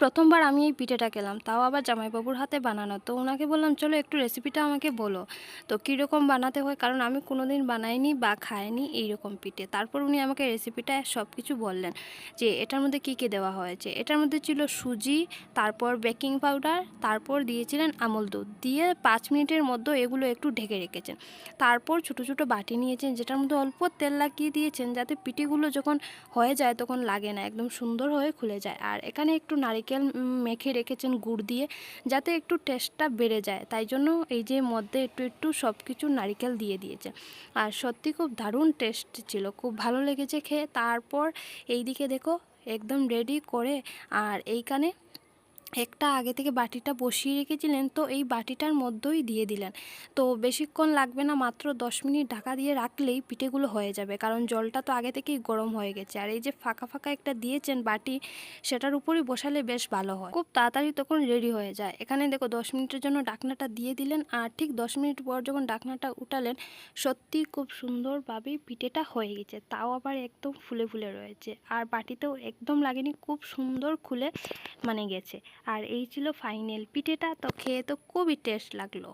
প্রথমবার আমি এই পিঠেটা খেলাম, তাও আবার জামাইবাবুর হাতে বানানো। তো ওনাকে বললাম, চলো একটু রেসিপিটা আমাকে বলো। তো কীরকম বানাতে হয়? কারণ আমি কোনোদিন বানাইনি বা খাইনি এইরকম পিঠে। তারপর উনি আমাকে রেসিপিটা সব কিছু বললেন যে, এটার মধ্যে কী কী দেওয়া হয়েছে? এটার মধ্যে ছিল সুজি, তারপর বেকিং পাউডার তারপর দিয়েছিলেন আমল দুধ। দিয়ে পাঁচ মিনিটের মধ্যে এগুলো একটু ঢেকে রেখেছেন। তারপর ছোটো ছোটো বাটি নিয়েছেন, যেটার মধ্যে অল্প তেল লাগিয়ে দিয়েছেন, যাতে পিঠেগুলো যখন হয়ে যায় তখন লাগে না, একদম সুন্দর হয়ে খুলে যায়। আর এখানে একটু নারিকেল উম, মেখে রেখেছেন গুড় দিয়ে যাতে একটু টেস্টটা বেড়ে যায়। তাই জন্য এই যে মধ্যে একটু একটু সব কিছু নারিকেল দিয়ে দিয়েছে। আর সত্যি খুব দারুণ টেস্ট ছিল খুব ভালো লেগেছে খেয়ে। তারপর এই দিকে দেখো একদম রেডি করে আর এইখানে একটা আগে থেকে বাটিটা বসিয়ে রেখেছিলেন, তো এই বাটিটার মধ্যেই দিয়ে দিলেন। তো বেশিক্ষণ লাগবে না, মাত্র দশ মিনিট ঢাকা দিয়ে রাখলেই পিঠেগুলো হয়ে যাবে, কারণ জলটা তো আগে থেকেই গরম হয়ে গেছে। আর এই যে ফাঁকা ফাঁকা একটা দিয়েছেন বাটি, সেটার উপরই বসালে বেশ ভালো হয়। খুব তাড়াতাড়ি তখন রেডি হয়ে যায়। এখানে দেখো দশ মিনিটের জন্য ডাকনাটা দিয়ে দিলেন, আর ঠিক দশ মিনিট পর যখন ডাকনাটা উঠালেন, সত্যি খুব সুন্দরভাবেই পিঠেটা হয়ে গেছে, তাও আবার একদম ফুলে ফুলে রয়েছে। আর বাটিতেও একদম লাগেনি, খুব সুন্দর খুলে মানে গেছে। আর এই ছিল ফাইনাল পিঠেটা তো খেয়ে তো খুবই টেস্ট লাগল।